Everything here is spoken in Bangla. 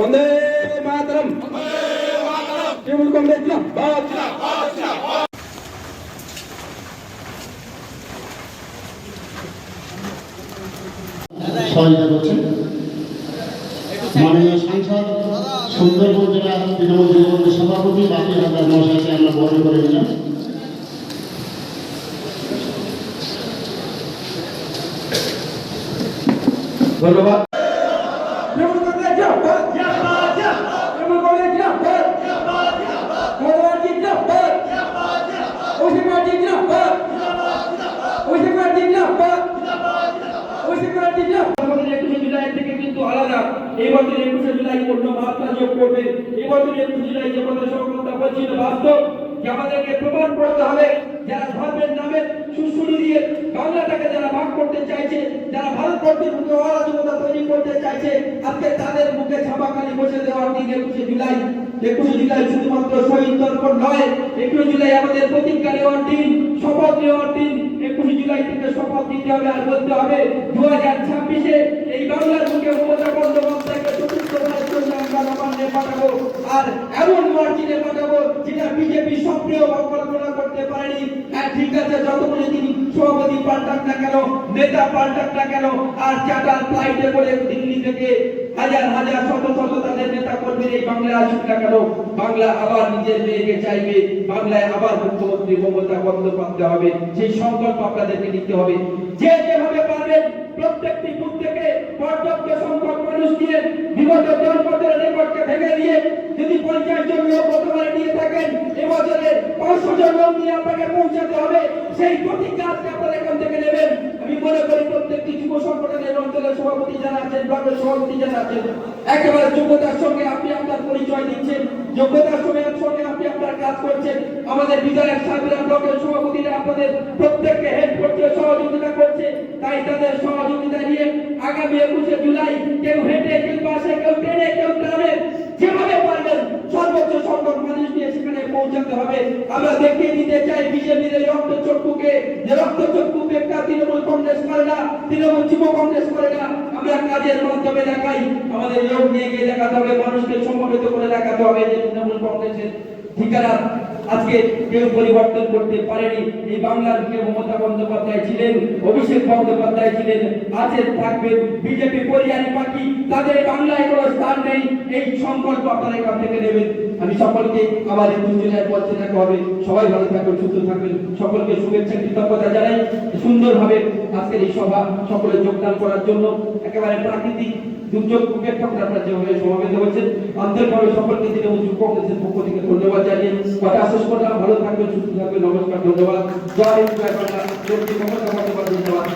వందే మాతరం దేవుడు కొండ সহযোগিতা করছেন? মাননীয় সাংসদ সুন্দরবন জেলা তৃণমূল যুবকের সভাপতি বাপি হাজার মহাশয়কে আমরা বরণ করে নিলাম। ধন্যবাদ। এই বছর একুশে জুলাই অন্য মাত্রা যোগ করবে। এই বছর একুশে জুলাই যে কথা সকলতা বলছিল বাস্তব, যে আমাদেরকে প্রমাণ করতে হবে, যারা ধর্মের নামে সুশুরি দিয়ে বাংলাটাকে যারা ভাগ করতে চাইছে, যারা ভারতবর্ষের মুখে অরাজকতা তৈরি করতে চাইছে, আজকে তাদের মুখে ছাপাখালি বসে দেওয়ার দিন একুশে জুলাই। একুশে জুলাই শুধুমাত্র শহীদ তর্পণ নয়, একুশে জুলাই আমাদের প্রতিজ্ঞা নেওয়ার দিন, শপথ নেওয়ার দিন। একুশে জুলাই থেকে শপথ নিতে হবে আর বলতে হবে দু হাজার যেটা বিজেপি স্বপ্নেও কল্পনা করতে পারেনি হ্যাঁ ঠিক আছে, যতগুলো দিন সভাপতি পাল্টাক না কেন, নেতা পাল্টাক না কেন, আর চাটার ফ্লাইটে করে দিল্লি থেকে হাজার হাজার, শত শত তাদের নেতা কর্মীর এই বাংলায় আসুক না কেন, বাংলা আবার নিজের মেয়েকে চাইবে, বাংলায় আবার মুখ্যমন্ত্রী মমতা বন্দ্যোপাধ্যায় হবে, সেই সংকল্প আপনাদেরকে নিতে হবে। যে যেভাবে পারবেন প্রত্যেকটি বুথ থেকে পর্যাপ্ত সংখ্যক মানুষ দিয়ে বিগত জনপদের রেকর্ডকে ভেঙে দিয়ে যদি পঞ্চাশ জন লোক থাকেন এবছরে পাঁচশো জন লোক নিয়ে আপনাকে পৌঁছাতে হবে। সেই প্রতিজ্ঞা আজকে আপনারা এখান থেকে নেবেন। আমি মনে করি প্রত্যেকটি যুব সংগঠনের অঞ্চলের সভাপতি যারা আছেন, ব্লকের সভাপতি যারা আছেন, একেবারে যোগ্যতার সঙ্গে আপনি আপনার পরিচয় দিচ্ছেন, যোগ্যতার সঙ্গে সঙ্গে আপনি আপনার কাজ করছেন। আমাদের বিধায়ক সাহেবরা, ব্লকের সভাপতিরা আপনাদের প্রত্যেককে হেল্প করছে, সহযোগিতা করছে। তাই তাদের সহযোগিতা নিয়ে আগামী একুশে জুলাই কেউ হেঁটে, কেউ বাসে, কেউ ট্রেনে কেউ ট্রামে যেভাবে পারবেন সর্বোচ্চ সংখ্যক মানুষ নিয়ে সেখানে পৌঁছাতে হবে। আমরা দেখিয়ে দিতে চাই বিজেপির এই রক্ত চক্ষুকে। যে রক্ত চক্ষু একটা তৃণমূল কংগ্রেস করে না, তৃণমূল যুব কংগ্রেস করে না, আমরা কাজের মাধ্যমে দেখাই, আমাদের লোক নিয়ে গিয়ে দেখাতে হবে, মানুষকে সমবেত করে দেখাতে হবে যে তৃণমূল কংগ্রেসের ঠিকানা আজকে কেউ পরিবর্তন করতে পারেনি। এই বাংলার মুখে মমতা বন্দ্যোপাধ্যায় ছিলেন, অভিষেক বন্দ্যোপাধ্যায় ছিলেন আছেন থাকবেন বিজেপি পরিয়ারি পার্টি, তাদের বাংলায় কোনো স্থান নেই, এই সংকল্প আপনারা এখান থেকে নেবেন। আমি সকলকে আবার এই দুজনের পথে দেখা হবে, সবাই ভালো থাকবেন সুস্থ থাকবেন সকলকে শুভেচ্ছা, কৃতজ্ঞতা জানাই। সুন্দরভাবে আজকের এই সভা সকলে যোগদান করার জন্য একেবারে প্রাকৃতিক দুর্যোগ উপেক্ষা করে আপনারা যেভাবে সমাবেত হয়েছেন, আন্তরিকভাবে সকলকে তৃণমূল যুব কংগ্রেসের পক্ষ থেকে ধন্যবাদ জানিয়ে কথা শেষ করলাম। ভালো থাকবেন সুস্থ থাকবেন নমস্কার, ধন্যবাদ। জয় হিন্দ, জয় বাংলা। ধন্যবাদ